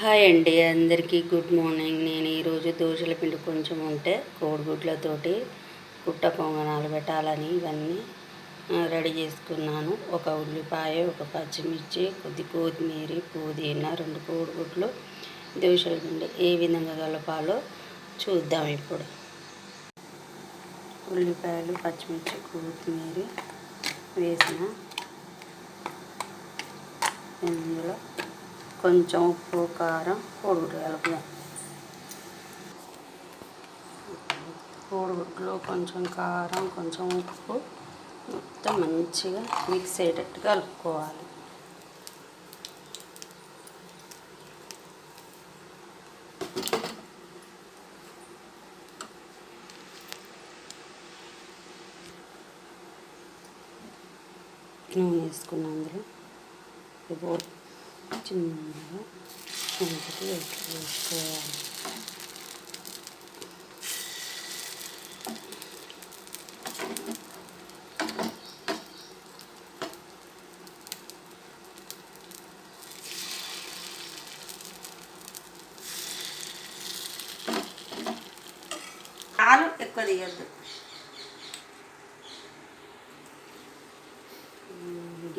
Hi అండి అందరికీ good morning. నేను ఈరోజు దోశల పిండి కొంచెం ఉంటే కోడిగుడ్లతోటి పుట్ట పొంగనాలు పెట్టాలని ఇవన్నీ రెడీ చేసుకున్నాను. ఒక ఉల్లిపాయ ఒక పచ్చిమిర్చి కొద్ది కొత్తిమీర పుదీనా రెండు కోడిగుడ్లు దోశల పిండి. ఏ విధంగా కలపాలో చూద్దాం ఇప్పుడు. ఉల్లిపాయలు పచ్చిమిర్చి కొత్తిమీర వేసిన కొంచెం ఉప్పు కారం కోడిగుడ్డు కలుపుదాం కోడిగుడ్లో కొంచెం కారం కొంచెం ఉప్పు మొత్తం మంచిగా మిక్స్ అయ్యేటట్టు కలుపుకోవాలి. నూనె వేసుకున్నాం అందులో. ఇది చిన్నగా కొంచెం వేసుకోవాలి ఆలు ఎక్కువ తీయద్దు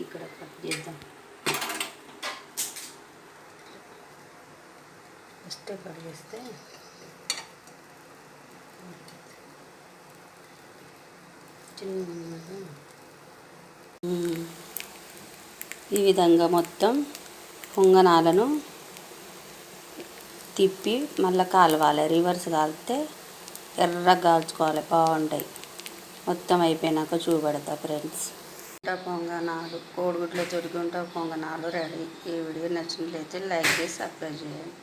ఇక్కడ కట్ చేద్దాం. ఫస్ట్ కట్ చేస్తే చిన్నగా. ఈ విధంగా మొత్తం పొంగనాలను తిప్పి మళ్ళీ కాలవాలి. రివర్స్ కాలితే ఎర్రగా కాల్చుకోవాలి. బాగుంటాయి. మొత్తం అయిపోయినాక చూపెడతా ఫ్రెండ్స్. గుంట పొంగనాలు. కోడిగుడ్ల తొడిగుంట పొంగనాలు రెడీ. ఈ వీడియో నచ్చినట్లయితే లైక్ చేసి సబ్స్క్రైబ్ చేయండి.